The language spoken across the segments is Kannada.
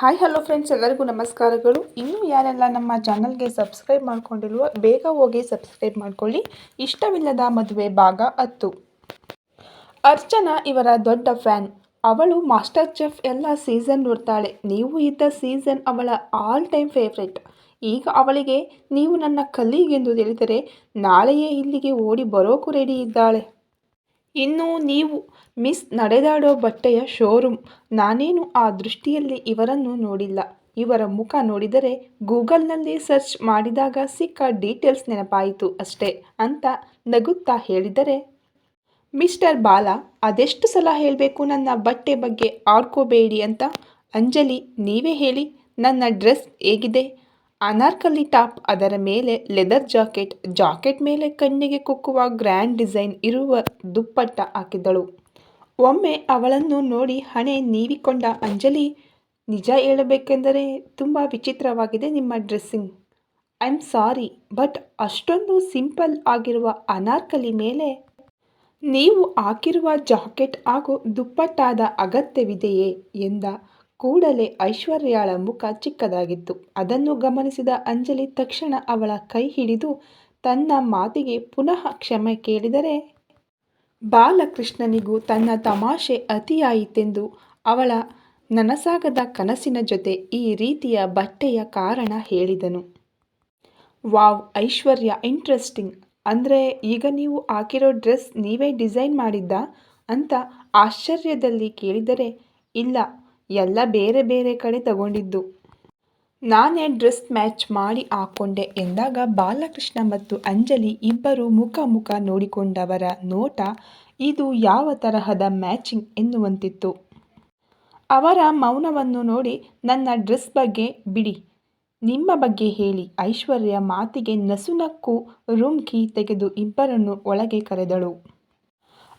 ಹಾಯ್ ಹಲೋ ಫ್ರೆಂಡ್ಸ್ ಎಲ್ಲರಿಗೂ ನಮಸ್ಕಾರಗಳು. ಇನ್ನೂ ಯಾರೆಲ್ಲ ನಮ್ಮ ಚಾನಲ್ಗೆ ಸಬ್ಸ್ಕ್ರೈಬ್ ಮಾಡ್ಕೊಂಡಿಲ್ವೋ, ಬೇಗ ಹೋಗಿ ಸಬ್ಸ್ಕ್ರೈಬ್ ಮಾಡ್ಕೊಳ್ಳಿ. ಇಷ್ಟವಿಲ್ಲದ ಮದುವೆ ಭಾಗ ಹತ್ತು. ಅರ್ಚನಾ ಇವರ ದೊಡ್ಡ ಫ್ಯಾನ್ ಅವಳು ಮಾಸ್ಟರ್ ಚೆಫ್ ಎಲ್ಲ ಸೀಸನ್ ನೋಡ್ತಾಳೆ. ನೀವು ಇದ್ದ ಸೀಸನ್ ಅವಳ ಆಲ್ ಟೈಮ್ ಫೇವ್ರೆಟ್ ಈಗ ಅವಳಿಗೆ, ನೀವು ನನ್ನ ಕಲೀಗೆಂದು ತಿಳಿದರೆ, ನಾಳೆಯೇ ಇಲ್ಲಿಗೆ ಓಡಿ ಬರೋಕು ರೆಡಿ ಇದ್ದಾಳೆ. ಇನ್ನು ನೀವು ಮಿಸ್ ನಡೆದಾಡೋ ಬಟ್ಟೆಯ ಶೋರೂಮ್ ನಾನೇನು ಆ ದೃಷ್ಟಿಯಲ್ಲಿ ಇವರನ್ನು ನೋಡಿಲ್ಲ. ಇವರ ಮುಖ ನೋಡಿದರೆ ಗೂಗಲ್ನಲ್ಲಿ ಸರ್ಚ್ ಮಾಡಿದಾಗ ಸಿಕ್ಕ ಡೀಟೇಲ್ಸ್ ನೆನಪಾಯಿತು ಅಷ್ಟೇ ಅಂತ ನಗುತ್ತಾ ಹೇಳಿದರೆ, ಮಿಸ್ಟರ್ ಬಾಲ, ಅದೆಷ್ಟು ಸಲ ಹೇಳಬೇಕು ನನ್ನ ಬಟ್ಟೆ ಬಗ್ಗೆ ಆಡ್ಕೋಬೇಡಿ ಅಂತ ಅಂಜಲಿ ನೀವೇ ಹೇಳಿ, ನನ್ನ ಡ್ರೆಸ್ ಹೇಗಿದೆ? ಅನಾರ್ಕಲಿ ಟಾಪ್ ಅದರ ಮೇಲೆ ಲೆದರ್ ಜಾಕೆಟ್ ಜಾಕೆಟ್ ಮೇಲೆ ಕಣ್ಣಿಗೆ ಕುಕ್ಕುವ ಗ್ರ್ಯಾಂಡ್ ಡಿಸೈನ್ ಇರುವ ದುಪ್ಪಟ್ಟ ಹಾಕಿದ್ದಳು. ಒಮ್ಮೆ ಅವಳನ್ನು ನೋಡಿ ಹಣೆ ನೀವಿಕೊಂಡ ಅಂಜಲಿ, ನಿಜ ಹೇಳಬೇಕೆಂದರೆ ತುಂಬ ವಿಚಿತ್ರವಾಗಿದೆ ನಿಮ್ಮ dressing. I am sorry, but ಅಷ್ಟೊಂದು ಸಿಂಪಲ್ ಆಗಿರುವ ಅನಾರ್ಕಲಿ ಮೇಲೆ ನೀವು ಹಾಕಿರುವ ಜಾಕೆಟ್ ಹಾಗೂ ದುಪ್ಪಟ್ಟಾದ ಅಗತ್ಯವಿದೆಯೇ ಎಂದ ಕೂಡಲೇ ಐಶ್ವರ್ಯಾಳ ಮುಖ ಚಿಕ್ಕದಾಗಿತ್ತು. ಅದನ್ನು ಗಮನಿಸಿದ ಅಂಜಲಿ ತಕ್ಷಣ ಅವಳ ಕೈ ಹಿಡಿದು ತನ್ನ ಮಾತಿಗೆ ಪುನಃ ಕ್ಷಮೆ ಕೇಳಿದರೆ, ಬಾಲಕೃಷ್ಣನಿಗೂ ತನ್ನ ತಮಾಷೆ ಅತಿಯಾಯಿತೆಂದು ಅವಳ ನನಸಾಗದ ಕನಸಿನ ಜೊತೆ ಈ ರೀತಿಯ ಬಟ್ಟೆಯ ಕಾರಣ ಹೇಳಿದನು. Wow, Aishwarya, interesting. ಅಂದರೆ ಈಗ ನೀವು ಹಾಕಿರೋ ಡ್ರೆಸ್ ನೀವೇ ಡಿಸೈನ್ ಮಾಡಿದ್ದ? ಅಂತ ಆಶ್ಚರ್ಯದಲ್ಲಿ ಕೇಳಿದರೆ, ಇಲ್ಲ ಎಲ್ಲ ಬೇರೆ ಬೇರೆ ಕಡೆ ತಗೊಂಡಿದ್ದು. ನಾನೇ ಡ್ರೆಸ್ ಮ್ಯಾಚ್ ಮಾಡಿ ಹಾಕ್ಕೊಂಡೆ ಎಂದಾಗ ಬಾಲಕೃಷ್ಣ ಮತ್ತು ಅಂಜಲಿ ಇಬ್ಬರು ಮುಖ ಮುಖ ನೋಡಿಕೊಂಡವರ ನೋಟ, ಇದು ಯಾವ ತರಹದ ಮ್ಯಾಚಿಂಗ್ ಎನ್ನುವಂತಿತ್ತು. ಅವರ ಮೌನವನ್ನು ನೋಡಿ ನನ್ನ ಡ್ರೆಸ್ ಬಗ್ಗೆ ಬಿಡಿ, ನಿಮ್ಮ ಬಗ್ಗೆ ಹೇಳಿ, ಐಶ್ವರ್ಯ ಮಾತಿಗೆ ನಸುನಕ್ಕು ರುಮ್ಕಿ ತೆಗೆದು ಇಬ್ಬರನ್ನು ಒಳಗೆ ಕರೆದಳು.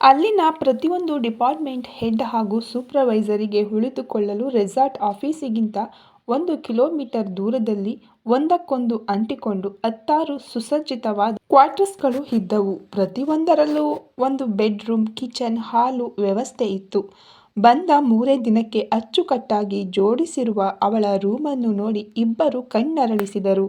ಅಲ್ಲಿನ ಪ್ರತಿಯೊಂದು ಡಿಪಾರ್ಟ್ಮೆಂಟ್ ಹೆಡ್ ಹಾಗೂ ಸೂಪರ್ವೈಸರಿಗೆ ಉಳಿದುಕೊಳ್ಳಲು ರೆಸಾರ್ಟ್ ಆಫೀಸಿಗಿಂತ ಒಂದು ಕಿಲೋಮೀಟರ್ ದೂರದಲ್ಲಿ ಒಂದಕ್ಕೊಂದು ಅಂಟಿಕೊಂಡು ಹತ್ತಾರು ಸುಸಜ್ಜಿತವಾದ ಕ್ವಾರ್ಟರ್ಸ್ಗಳು ಇದ್ದವು. ಪ್ರತಿಯೊಂದರಲ್ಲೂ ಒಂದು ಬೆಡ್ರೂಮ್, ಕಿಚನ್, ಹಾಲು ವ್ಯವಸ್ಥೆ ಇತ್ತು. ಬಂದ ಮೂರೇ ದಿನಕ್ಕೆ ಅಚ್ಚುಕಟ್ಟಾಗಿ ಜೋಡಿಸಿರುವ ಅವಳ ರೂಮನ್ನು ನೋಡಿ ಇಬ್ಬರು ಕಣ್ಣರಳಿಸಿದರು.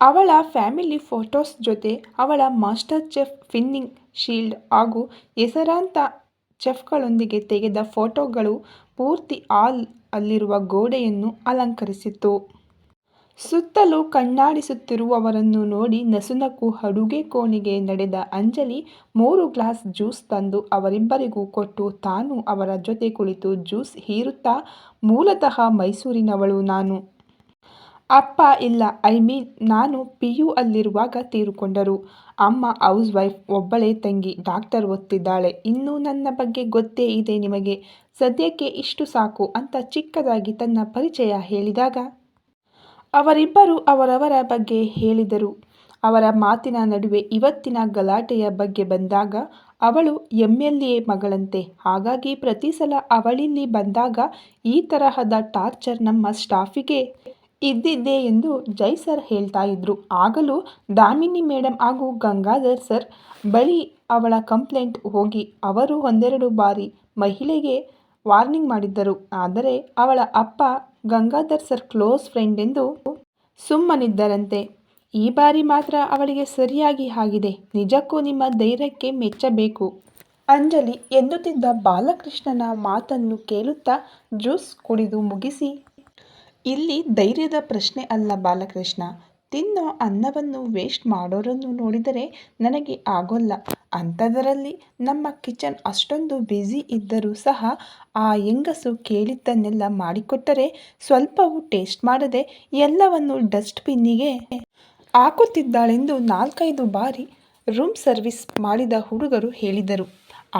ಅವಳ ಫ್ಯಾಮಿಲಿ ಫೋಟೋಸ್ ಜೊತೆ ಅವಳ ಮಾಸ್ಟರ್ ಚೆಫ್ ಫಿನ್ನಿಂಗ್ ಶೀಲ್ಡ್ ಹಾಗೂ ಹೆಸರಾಂತ ಚೆಫ್ಗಳೊಂದಿಗೆ ತೆಗೆದ ಫೋಟೋಗಳು ಪೂರ್ತಿ ಆಲ್ ಅಲ್ಲಿರುವ ಗೋಡೆಯನ್ನು ಅಲಂಕರಿಸಿತ್ತು. ಸುತ್ತಲೂ ಕಣ್ಣಾಡಿಸುತ್ತಿರುವವರನ್ನು ನೋಡಿ ನಸುನಕ್ಕು ಅಡುಗೆ ಕೋಣೆಗೆ ನಡೆದ ಅಂಜಲಿ ಮೂರು ಗ್ಲಾಸ್ ಜ್ಯೂಸ್ ತಂದು ಅವರಿಬ್ಬರಿಗೂ ಕೊಟ್ಟು ತಾನು ಅವರ ಜೊತೆ ಕುಳಿತು ಜ್ಯೂಸ್ ಹೀರುತ್ತಾ, ಮೂಲತಃ ಮೈಸೂರಿನವಳು ನಾನು. ಅಪ್ಪ ಇಲ್ಲ, ಐ ಮೀನ್ ನಾನು ಪಿ ಯು ಅಲ್ಲಿರುವಾಗ ತೀರಿಕೊಂಡರು. ಅಮ್ಮ ಹೌಸ್ ವೈಫ್, ಒಬ್ಬಳೇ ತಂಗಿ, ಡಾಕ್ಟರ್ ಓದ್ತಿದ್ದಾಳೆ. ಇನ್ನೂ ನನ್ನ ಬಗ್ಗೆ ಗೊತ್ತೇ ಇದೆ ನಿಮಗೆ. ಸದ್ಯಕ್ಕೆ ಇಷ್ಟು ಸಾಕು ಅಂತ ಚಿಕ್ಕದಾಗಿ ತನ್ನ ಪರಿಚಯ ಹೇಳಿದಾಗ ಅವರಿಬ್ಬರು ಅವರವರ ಬಗ್ಗೆ ಹೇಳಿದರು. ಅವರ ಮಾತಿನ ನಡುವೆ ಇವತ್ತಿನ ಗಲಾಟೆಯ ಬಗ್ಗೆ ಬಂದಾಗ ಅವಳು ಎಂ ಎಲ್ ಎ ಮಗಳಂತೆ. ಹಾಗಾಗಿ ಪ್ರತಿ ಸಲ ಅವಳಿಲ್ಲಿ ಬಂದಾಗ ಈ ತರಹದ ಟಾರ್ಚರ್ ನಮ್ಮ ಸ್ಟಾಫಿಗೆ ಇದ್ದಿದ್ದೆ ಎಂದು ಜೈ ಸರ್ ಹೇಳ್ತಾ ಇದ್ರು. ಆಗಲೂ ದಾಮಿನಿ ಮೇಡಮ್ ಹಾಗೂ ಗಂಗಾಧರ್ ಸರ್ ಬಳಿ ಅವಳ ಕಂಪ್ಲೇಂಟ್ ಹೋಗಿ ಅವರು ಒಂದೆರಡು ಬಾರಿ ಮಹಿಳೆಗೆ ವಾರ್ನಿಂಗ್ ಮಾಡಿದ್ದರು. ಆದರೆ ಅವಳ ಅಪ್ಪ ಗಂಗಾಧರ್ ಸರ್ ಕ್ಲೋಸ್ ಫ್ರೆಂಡ್ ಎಂದು ಸುಮ್ಮನಿದ್ದರಂತೆ. ಈ ಬಾರಿ ಮಾತ್ರ ಅವಳಿಗೆ ಸರಿಯಾಗಿ ಆಗಿದೆ. ನಿಜಕ್ಕೂ ನಿಮ್ಮ ಧೈರ್ಯಕ್ಕೆ ಮೆಚ್ಚಬೇಕು. ಅಂಜಲಿ ಎನ್ನುತ್ತಿದ್ದ ಬಾಲಕೃಷ್ಣನ ಮಾತನ್ನು ಕೇಳುತ್ತಾ ಜ್ಯೂಸ್ ಕುಡಿದು ಮುಗಿಸಿ ಇಲ್ಲಿ ಧೈರ್ಯದ ಪ್ರಶ್ನೆ ಅಲ್ಲ ಬಾಲಕೃಷ್ಣ. ತಿನ್ನೋ ಅನ್ನವನ್ನು ವೇಸ್ಟ್ ಮಾಡೋರನ್ನು ನೋಡಿದರೆ ನನಗೆ ಆಗೋಲ್ಲ. ಅಂಥದರಲ್ಲಿ ನಮ್ಮ ಕಿಚನ್ ಅಷ್ಟೊಂದು ಬ್ಯುಸಿ ಇದ್ದರೂ ಸಹ ಆ ಹೆಂಗಸು ಕೇಳಿದ್ದನ್ನೆಲ್ಲ ಮಾಡಿಕೊಟ್ಟರೆ ಸ್ವಲ್ಪವೂ ಟೇಸ್ಟ್ ಮಾಡದೆ ಎಲ್ಲವನ್ನು ಡಸ್ಟ್ಬಿನ್ನಿಗೆ ಹಾಕುತ್ತಿದ್ದಾಳೆಂದು ನಾಲ್ಕೈದು ಬಾರಿ ರೂಮ್ ಸರ್ವಿಸ್ ಮಾಡಿದ ಹುಡುಗರು ಹೇಳಿದರು.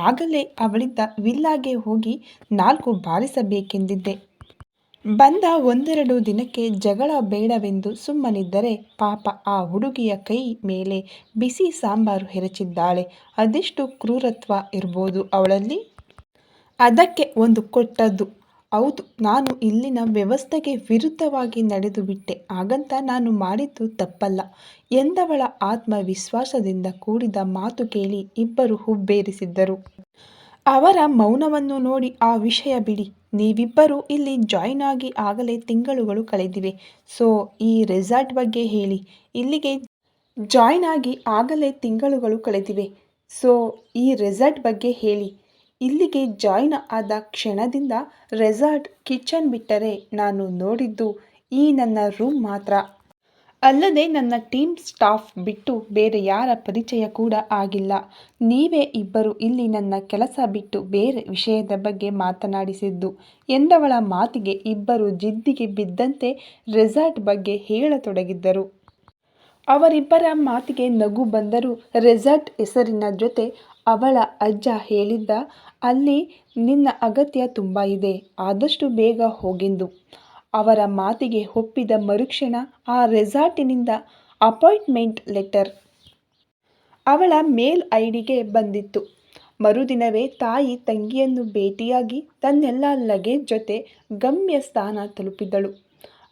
ಆಗಲೇ ಅವಳಿದ್ದ ವಿಲ್ಲಾಗೆ ಹೋಗಿ ನಾಲ್ಕು ಬಾರಿಸಬೇಕೆಂದಿದ್ದೆ. ಬಂದ ಒಂದೆರಡು ದಿನಕ್ಕೆ ಜಗಳ ಬೇಡವೆಂದು ಸುಮ್ಮನಿದ್ದರೆ ಪಾಪ ಆ ಹುಡುಗಿಯ ಕೈ ಮೇಲೆ ಬಿಸಿ ಸಾಂಬಾರು ಎರಚಿದ್ದಾಳೆ. ಅದೆಷ್ಟು ಕ್ರೂರತ್ವ ಇರ್ಬೋದು ಅವಳಲ್ಲಿ? ಅದಕ್ಕೆ ಒಂದು ಕೊಟ್ಟದ್ದು. ಹೌದು, ನಾನು ಇಲ್ಲಿನ ವ್ಯವಸ್ಥೆಗೆ ವಿರುದ್ಧವಾಗಿ ನಡೆದು ಬಿಟ್ಟೆ. ಹಾಗಂತ ನಾನು ಮಾಡಿದ್ದು ತಪ್ಪಲ್ಲ. ಎಂದವಳ ಆತ್ಮವಿಶ್ವಾಸದಿಂದ ಕೂಡಿದ ಮಾತು ಕೇಳಿ ಇಬ್ಬರು ಹುಬ್ಬೇರಿಸಿದ್ದರು. ಅವರ ಮೌನವನ್ನು ನೋಡಿ ಆ ವಿಷಯ ಬಿಡಿ. ನೀವಿಬ್ಬರು ಇಲ್ಲಿ ಜಾಯ್ನ್ ಆಗಿ ಆಗಲೇ ತಿಂಗಳುಗಳು ಕಳೆದಿವೆ. ಸೊ ಈ ರೆಸಾರ್ಟ್ ಬಗ್ಗೆ ಹೇಳಿ. ಇಲ್ಲಿಗೆ ಜಾಯ್ನ್ ಆಗಿ ಆಗಲೇ ತಿಂಗಳುಗಳು ಕಳೆದಿವೆ. ಸೊ ಈ ರೆಸಾರ್ಟ್ ಬಗ್ಗೆ ಹೇಳಿ. ಇಲ್ಲಿಗೆ ಜಾಯ್ನ್ ಆದ ಕ್ಷಣದಿಂದ ರೆಸಾರ್ಟ್ ಕಿಚನ್ ಬಿಟ್ಟರೆ ನಾನು ನೋಡಿದ್ದು ಈ ನನ್ನ ರೂಮ್ ಮಾತ್ರ. ಅಲ್ಲದೆ ನನ್ನ ಟೀಮ್ ಸ್ಟಾಫ್ ಬಿಟ್ಟು ಬೇರೆ ಯಾರ ಪರಿಚಯ ಕೂಡ ಆಗಿಲ್ಲ. ನೀವೇ ಇಬ್ಬರು ಇಲ್ಲಿ ನನ್ನ ಕೆಲಸ ಬಿಟ್ಟು ಬೇರೆ ವಿಷಯದ ಬಗ್ಗೆ ಮಾತನಾಡಿಸಿದ್ದು. ಎಂದವಳ ಮಾತಿಗೆ ಇಬ್ಬರು ಜಿದ್ದಿಗೆ ಬಿದ್ದಂತೆ ರೆಸಾರ್ಟ್ ಬಗ್ಗೆ ಹೇಳತೊಡಗಿದ್ದರು. ಅವರಿಬ್ಬರ ಮಾತಿಗೆ ನಗು ಬಂದರೂ ರೆಸಾರ್ಟ್ ಹೆಸರಿನ ಜೊತೆ ಅವಳ ಅಜ್ಜ ಹೇಳಿದ್ದ, ಅಲ್ಲಿ ನಿನ್ನ ಅಗತ್ಯ ತುಂಬ ಇದೆ. ಆದಷ್ಟು ಬೇಗ ಹೋಗೆಂದು ಅವರ ಮಾತಿಗೆ ಒಪ್ಪಿದ ಮರುಕ್ಷಣ ಆ ರೆಸಾರ್ಟಿನಿಂದ ಅಪಾಯಿಂಟ್ಮೆಂಟ್ ಲೆಟರ್ ಅವಳ ಮೇಲ್ ಐಡಿಗೆ ಬಂದಿತ್ತು. ಮರುದಿನವೇ ತಾಯಿ ತಂಗಿಯನ್ನು ಭೇಟಿಯಾಗಿ ತನ್ನೆಲ್ಲ ಲಗೇಜ್ ಜೊತೆ ಗಮ್ಯ ಸ್ಥಾನ ತಲುಪಿದಳು.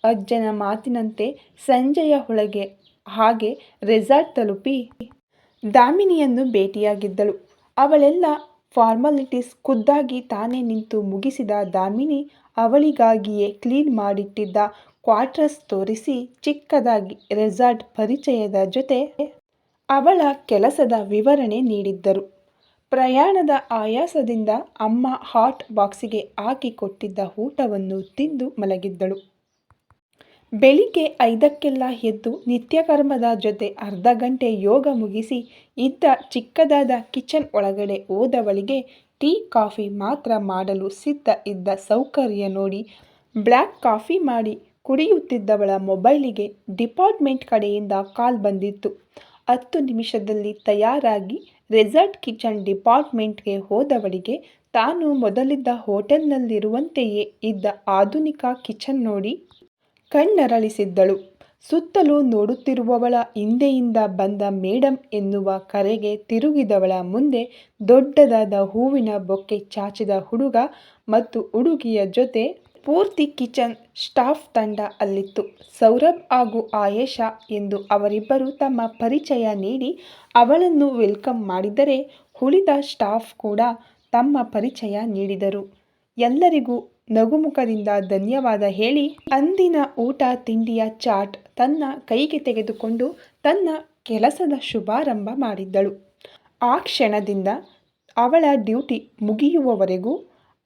ಅಜ್ಜನ ಮಾತಿನಂತೆ ಸಂಜೆಯ ಒಳಗೆ ಹಾಗೆ ರೆಸಾರ್ಟ್ ತಲುಪಿ ದಾಮಿನಿಯನ್ನು ಭೇಟಿಯಾಗಿದ್ದಳು. ಅವಳೆಲ್ಲ ಫಾರ್ಮಾಲಿಟೀಸ್ ಖುದ್ದಾಗಿ ತಾನೇ ನಿಂತು ಮುಗಿಸಿದ ದಾಮಿನಿ ಅವಳಿಗಾಗಿಯೇ ಕ್ಲೀನ್ ಮಾಡಿಟ್ಟಿದ್ದ ಕ್ವಾರ್ಟರ್ಸ್ ತೋರಿಸಿ ಚಿಕ್ಕದಾಗಿ ರೆಸಾರ್ಟ್ ಪರಿಚಯದ ಜೊತೆ ಅವಳ ಕೆಲಸದ ವಿವರಣೆ ನೀಡಿದ್ದರು. ಪ್ರಯಾಣದ ಆಯಾಸದಿಂದ ಅಮ್ಮ ಹಾಟ್ ಬಾಕ್ಸಿಗೆ ಹಾಕಿ ಕೊಟ್ಟಿದ್ದ ಊಟವನ್ನು ತಿಂದು ಮಲಗಿದ್ದಳು. ಬೆಳಿಗ್ಗೆ ಐದಕ್ಕೆಲ್ಲ ಎದ್ದು ನಿತ್ಯಕರ್ಮದ ಜೊತೆ ಅರ್ಧ ಗಂಟೆ ಯೋಗ ಮುಗಿಸಿ ಇದ್ದ ಚಿಕ್ಕದಾದ ಕಿಚನ್ ಒಳಗಡೆ ಹೋದವಳಿಗೆ ಟೀ, ಕಾಫಿ ಮಾತ್ರ ಮಾಡಲು ಸಿದ್ಧ ಇದ್ದ ಸೌಕರ್ಯ ನೋಡಿ ಬ್ಲ್ಯಾಕ್ ಕಾಫಿ ಮಾಡಿ ಕುಡಿಯುತ್ತಿದ್ದವಳ ಮೊಬೈಲಿಗೆ ಡಿಪಾರ್ಟ್ಮೆಂಟ್ ಕಡೆಯಿಂದ ಕಾಲ್ ಬಂದಿತ್ತು. ಹತ್ತು ನಿಮಿಷದಲ್ಲಿ ತಯಾರಾಗಿ ರೆಸಾರ್ಟ್ ಕಿಚನ್ ಡಿಪಾರ್ಟ್ಮೆಂಟ್ಗೆ ಹೋದವಳಿಗೆ ತಾನು ಮೊದಲಿದ್ದ ಹೋಟೆಲ್ನಲ್ಲಿರುವಂತೆಯೇ ಇದ್ದ ಆಧುನಿಕ ಕಿಚನ್ ನೋಡಿ ಕಣ್ಣರಳಿಸಿದ್ದಳು. ಸುತ್ತಲೂ ನೋಡುತ್ತಿರುವವಳ ಹಿಂದೆಯಿಂದ ಬಂದ ಮೇಡಂ ಎನ್ನುವ ಕರೆಗೆ ತಿರುಗಿದವಳ ಮುಂದೆ ದೊಡ್ಡದಾದ ಹೂವಿನ ಬೊಕ್ಕೆ ಚಾಚಿದ ಹುಡುಗ ಮತ್ತು ಹುಡುಗಿಯ ಜೊತೆ ಪೂರ್ತಿ ಕಿಚನ್ ಸ್ಟಾಫ್ ತಂಡ ಅಲ್ಲಿತ್ತು. ಸೌರಭ್ ಹಾಗೂ ಆಯೇಷಾ ಎಂದು ಅವರಿಬ್ಬರು ತಮ್ಮ ಪರಿಚಯ ನೀಡಿ ಅವಳನ್ನು ವೆಲ್ಕಮ್ ಮಾಡಿದರೆ ಉಳಿದ ಸ್ಟಾಫ್ ಕೂಡ ತಮ್ಮ ಪರಿಚಯ ನೀಡಿದರು. ಎಲ್ಲರಿಗೂ ನಗುಮುಖದಿಂದ ಧನ್ಯವಾದ ಹೇಳಿ ಅಂದಿನ ಊಟ ತಿಂಡಿಯ ಚಾಟ್ ತನ್ನ ಕೈಗೆ ತೆಗೆದುಕೊಂಡು ತನ್ನ ಕೆಲಸದ ಶುಭಾರಂಭ ಮಾಡಿದ್ದಳು. ಆ ಕ್ಷಣದಿಂದ ಅವಳ ಡ್ಯೂಟಿ ಮುಗಿಯುವವರೆಗೂ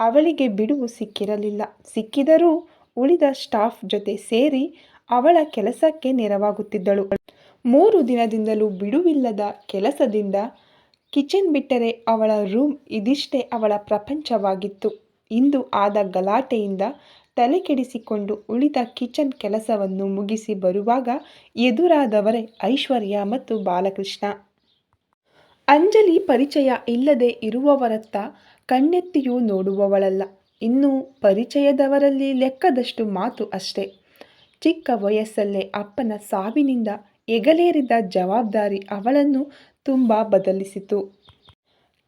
ಅವಳಿಗೆ ಬಿಡುವು ಸಿಕ್ಕಿರಲಿಲ್ಲ. ಸಿಕ್ಕಿದರೂ ಉಳಿದ ಸ್ಟಾಫ್ ಜೊತೆ ಸೇರಿ ಅವಳ ಕೆಲಸಕ್ಕೆ ನೆರವಾಗುತ್ತಿದ್ದಳು. ಮೂರು ದಿನದಿಂದಲೂ ಬಿಡುವಿಲ್ಲದ ಕೆಲಸದಿಂದ ಕಿಚನ್ ಬಿಟ್ಟರೆ ಅವಳ ರೂಮ್ ಇದಿಷ್ಟೇ ಅವಳ ಪ್ರಪಂಚವಾಗಿತ್ತು. ಇಂದು ಆದ ಗಲಾಟೆಯಿಂದ ತಲೆಕೆಡಿಸಿಕೊಂಡು ಉಳಿದ ಕಿಚನ್ ಕೆಲಸವನ್ನು ಮುಗಿಸಿ ಬರುವಾಗ ಎದುರಾದವರೇ ಐಶ್ವರ್ಯ ಮತ್ತು ಬಾಲಕೃಷ್ಣ. ಅಂಜಲಿ ಪರಿಚಯ ಇಲ್ಲದೆ ಇರುವವರತ್ತ ಕಣ್ಣೆತ್ತಿಯೂ ನೋಡುವವಳಲ್ಲ. ಇನ್ನು ಪರಿಚಯದವರಲ್ಲಿ ಲೆಕ್ಕದಷ್ಟು ಮಾತು ಅಷ್ಟೇ. ಚಿಕ್ಕ ವಯಸ್ಸಲ್ಲೇ ಅಪ್ಪನ ಸಾವಿನಿಂದ ಎಗಲೇರಿದ ಜವಾಬ್ದಾರಿ ಅವಳನ್ನು ತುಂಬ ಬದಲಿಸಿತು.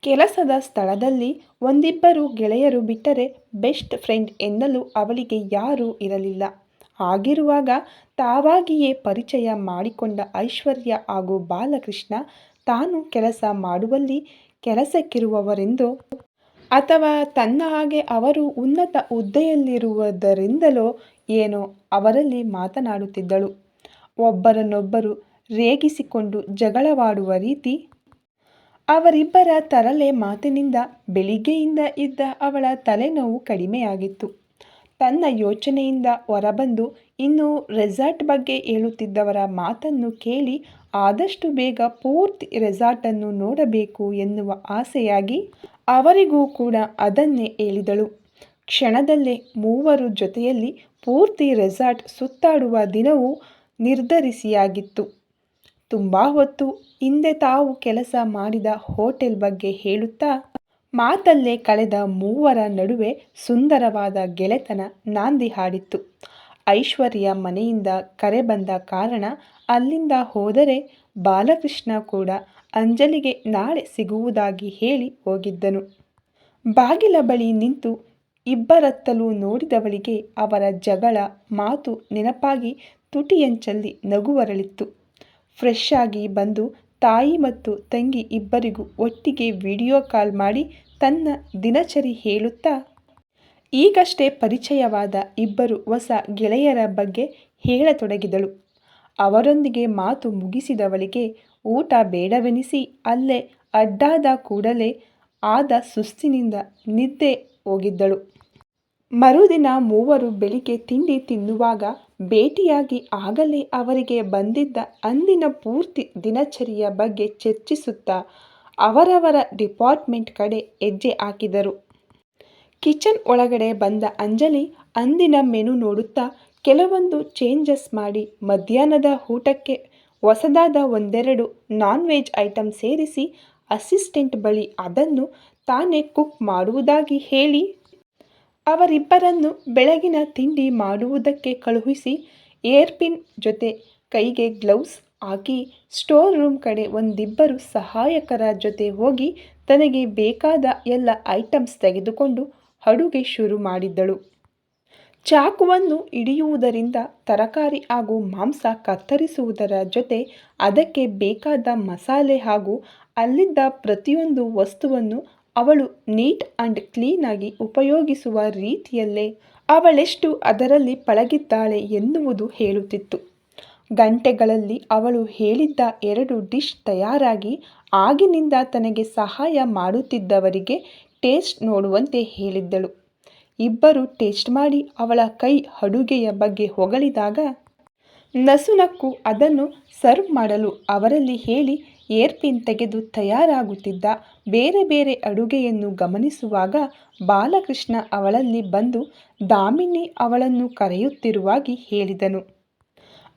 ಕೆಲಸದ ಸ್ಥಳದಲ್ಲಿ ಒಂದಿಬ್ಬರು ಗೆಳೆಯರು ಬಿಟ್ಟರೆ ಬೆಸ್ಟ್ ಫ್ರೆಂಡ್ ಎನ್ನಲು ಅವಳಿಗೆ ಯಾರೂ ಇರಲಿಲ್ಲ. ಹಾಗಿರುವಾಗ ತಾವಾಗಿಯೇ ಪರಿಚಯ ಮಾಡಿಕೊಂಡ ಐಶ್ವರ್ಯ ಹಾಗೂ ಬಾಲಕೃಷ್ಣ ತಾನು ಕೆಲಸ ಮಾಡುವಲ್ಲಿ ಕೆಲಸಕ್ಕಿರುವವರೆಂದೋ ಅಥವಾ ತನ್ನ ಹಾಗೆ ಅವರು ಉನ್ನತ ಹುದ್ದೆಯಲ್ಲಿರುವುದರಿಂದಲೋ ಏನೋ ಅವರಲ್ಲಿ ಮಾತನಾಡುತ್ತಿದ್ದಳು. ಒಬ್ಬರನ್ನೊಬ್ಬರು ರೇಗಿಸಿಕೊಂಡು ಜಗಳವಾಡುವ ರೀತಿ ಅವರಿಬ್ಬರ ತರಲೆ ಮಾತಿನಿಂದ ಬೆಳಿಗ್ಗೆಯಿಂದ ಇದ್ದ ಅವಳ ತಲೆನೋವು ಕಡಿಮೆಯಾಗಿತ್ತು. ತನ್ನ ಯೋಚನೆಯಿಂದ ಹೊರಬಂದು ಇನ್ನು ರೆಸಾರ್ಟ್ ಬಗ್ಗೆ ಹೇಳುತ್ತಿದ್ದವರ ಮಾತನ್ನು ಕೇಳಿ ಆದಷ್ಟು ಬೇಗ ಪೂರ್ತಿ ರೆಸಾರ್ಟನ್ನು ನೋಡಬೇಕು ಎನ್ನುವ ಆಸೆಯಾಗಿ ಅವರಿಗೂ ಕೂಡ ಅದನ್ನೇ ಹೇಳಿದಳು. ಕ್ಷಣದಲ್ಲೇ ಮೂವರು ಜೊತೆಯಲ್ಲಿ ಪೂರ್ತಿ ರೆಸಾರ್ಟ್ ಸುತ್ತಾಡುವ ದಿನವೂ ನಿರ್ಧರಿಸಿಯಾಗಿತ್ತು. ತುಂಬ ಹೊತ್ತು ಹಿಂದೆ ತಾವು ಕೆಲಸ ಮಾಡಿದ ಹೋಟೆಲ್ ಬಗ್ಗೆ ಹೇಳುತ್ತಾ, ಮಾತಲ್ಲೇ ಕಳೆದ ಮೂವರ ನಡುವೆ ಸುಂದರವಾದ ಗೆಳೆತನ ನಾಂದಿ ಹಾಡಿತ್ತು. ಐಶ್ವರ್ಯ ಮನೆಯಿಂದ ಕರೆ ಬಂದ ಕಾರಣ ಅಲ್ಲಿಂದ ಹೋದರೆ ಬಾಲಕೃಷ್ಣ ಕೂಡ ಅಂಜಲಿಗೆ ನಾಳೆ ಸಿಗುವುದಾಗಿ ಹೇಳಿ ಹೋಗಿದ್ದನು. ಬಾಗಿಲ ಬಳಿ ನಿಂತು ಇಬ್ಬರತ್ತಲೂ ನೋಡಿದವಳಿಗೆ ಅವರ ಜಗಳ ಮಾತು ನೆನಪಾಗಿ ತುಟಿಯಂಚಲ್ಲಿ ನಗುವರಳಿತ್ತು. ಫ್ರೆಶ್ ಆಗಿ ಬಂದು ತಾಯಿ ಮತ್ತು ತಂಗಿ ಇಬ್ಬರಿಗೂ ಒಟ್ಟಿಗೆ ವಿಡಿಯೋ ಕಾಲ್ ಮಾಡಿ ತನ್ನ ದಿನಚರಿ ಹೇಳುತ್ತಾ, ಈಗಷ್ಟೇ ಪರಿಚಯವಾದ ಇಬ್ಬರು ಹೊಸ ಗೆಳೆಯರ ಬಗ್ಗೆ ಹೇಳತೊಡಗಿದಳು. ಅವರೊಂದಿಗೆ ಮಾತು ಮುಗಿಸಿದವಳಿಗೆ ಊಟ ಬೇಡವೆನಿಸಿ ಅಲ್ಲೇ ಅಡ್ಡಾದ ಕೂಡಲೇ ಆದ ಸುಸ್ತಿನಿಂದ ನಿದ್ದೆ ಹೋಗಿದ್ದಳು. ಮರುದಿನ ಮೂವರು ಬೆಳಿಗ್ಗೆ ತಿಂಡಿ ತಿನ್ನುವಾಗ ಭೇಟಿಯಾಗಿ ಆಗಲೇ ಅವರಿಗೆ ಬಂದಿದ್ದ ಅಂದಿನ ಪೂರ್ತಿ ದಿನಚರಿಯ ಬಗ್ಗೆ ಚರ್ಚಿಸುತ್ತಾ ಅವರವರ ಡಿಪಾರ್ಟ್ಮೆಂಟ್ ಕಡೆ ಹೆಜ್ಜೆ ಹಾಕಿದರು. ಕಿಚನ್ ಒಳಗಡೆ ಬಂದ ಅಂಜಲಿ ಅಂದಿನ ಮೆನು ನೋಡುತ್ತಾ ಕೆಲವೊಂದು ಚೇಂಜಸ್ ಮಾಡಿ ಮಧ್ಯಾಹ್ನದ ಊಟಕ್ಕೆ ಹೊಸದಾದ ಒಂದೆರಡು ನಾನ್ ವೆಜ್ ಐಟಮ್ ಸೇರಿಸಿ ಅಸಿಸ್ಟೆಂಟ್ ಬಳಿ ಅದನ್ನು ತಾನೇ ಕುಕ್ ಮಾಡುವುದಾಗಿ ಹೇಳಿ ಅವರಿಬ್ಬರನ್ನು ಬೆಳಗಿನ ತಿಂಡಿ ಮಾಡುವುದಕ್ಕೆ ಕಳುಹಿಸಿ ಏರ್ಪಿನ್ ಜೊತೆ ಕೈಗೆ ಗ್ಲೌಸ್ ಹಾಕಿ ಸ್ಟೋರ್ ರೂಮ್ ಕಡೆ ಒಂದಿಬ್ಬರು ಸಹಾಯಕರ ಜೊತೆ ಹೋಗಿ ತನಗೆ ಬೇಕಾದ ಎಲ್ಲ ಐಟಮ್ಸ್ ತೆಗೆದುಕೊಂಡು ಅಡುಗೆ ಶುರು ಮಾಡಿದ್ದಳು. ಚಾಕುವನ್ನು ಹಿಡಿಯುವುದರಿಂದ ತರಕಾರಿ ಹಾಗೂ ಮಾಂಸ ಕತ್ತರಿಸುವುದರ ಜೊತೆ ಅದಕ್ಕೆ ಬೇಕಾದ ಮಸಾಲೆ ಹಾಗೂ ಅಲ್ಲಿದ್ದ ಪ್ರತಿಯೊಂದು ವಸ್ತುವನ್ನು ಅವಳು ನೀಟ್ ಆ್ಯಂಡ್ ಕ್ಲೀನಾಗಿ ಉಪಯೋಗಿಸುವ ರೀತಿಯಲ್ಲೇ ಅವಳೆಷ್ಟು ಅದರಲ್ಲಿ ಪಳಗಿದ್ದಾಳೆ ಎನ್ನುವುದು ಹೇಳುತ್ತಿತ್ತು. ಗಂಟೆಗಳಲ್ಲಿ ಅವಳು ಹೇಳಿದ್ದ ಎರಡು ಡಿಶ್ ತಯಾರಾಗಿ ಆಗಿನಿಂದ ತನಗೆ ಸಹಾಯ ಮಾಡುತ್ತಿದ್ದವರಿಗೆ ಟೇಸ್ಟ್ ನೋಡುವಂತೆ ಹೇಳಿದ್ದಳು. ಇಬ್ಬರು ಟೇಸ್ಟ್ ಮಾಡಿ ಅವಳ ಕೈ ಅಡುಗೆಯ ಬಗ್ಗೆ ಹೊಗಳಿದಾಗ, ನಸುನಕ್ಕು ಅದನ್ನು ಸರ್ವ್ ಮಾಡಲು ಅವರಲ್ಲಿ ಹೇಳಿ ಏರ್ಪಿನ್ ತೆಗೆದು ತಯಾರಾಗುತ್ತಿದ್ದ ಬೇರೆ ಬೇರೆ ಅಡುಗೆಯನ್ನು ಗಮನಿಸುವಾಗ ಬಾಲಕೃಷ್ಣ ಅವಳಲ್ಲಿ ಬಂದು ದಾಮಿನಿ ಅವಳನ್ನು ಕರೆಯುತ್ತಿರುವಾಗಿ ಹೇಳಿದನು.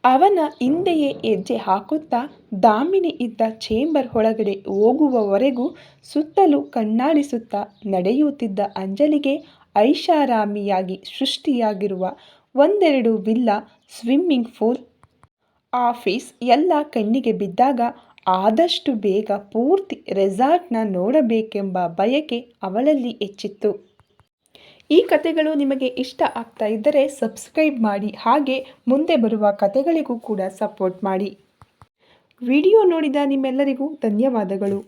ಅವನ ಹಿಂದೆಯೇ ಹೆಜ್ಜೆ ಹಾಕುತ್ತಾ ದಾಮಿನಿ ಇದ್ದ ಚೇಂಬರ್ ಒಳಗಡೆ ಹೋಗುವವರೆಗೂ ಸುತ್ತಲೂ ಕಣ್ಣಾಡಿಸುತ್ತಾ ನಡೆಯುತ್ತಿದ್ದ ಅಂಜಲಿಗೆ ಐಷಾರಾಮಿಯಾಗಿ ಸೃಷ್ಟಿಯಾಗಿರುವ ಒಂದೆರಡು ವಿಲ್ಲಾ ಸ್ವಿಮ್ಮಿಂಗ್ ಪೂಲ್ ಆಫೀಸ್ ಎಲ್ಲ ಕಣ್ಣಿಗೆ ಬಿದ್ದಾಗ ಆದಷ್ಟು ಬೇಗ ಪೂರ್ತಿ ರೆಸಾರ್ಟ್ನ ನೋಡಬೇಕೆಂಬ ಬಯಕೆ ಅವಳಲ್ಲಿ ಹೆಚ್ಚಿತ್ತು. ಈ ಕಥೆಗಳು ನಿಮಗೆ ಇಷ್ಟ ಆಗ್ತಾ ಇದ್ದರೆ ಸಬ್ಸ್ಕ್ರೈಬ್ ಮಾಡಿ, ಹಾಗೆ ಮುಂದೆ ಬರುವ ಕಥೆಗಳಿಗೂ ಕೂಡ ಸಪೋರ್ಟ್ ಮಾಡಿ. ವಿಡಿಯೋ ನೋಡಿದ ನಿಮ್ಮೆಲ್ಲರಿಗೂ ಧನ್ಯವಾದಗಳು.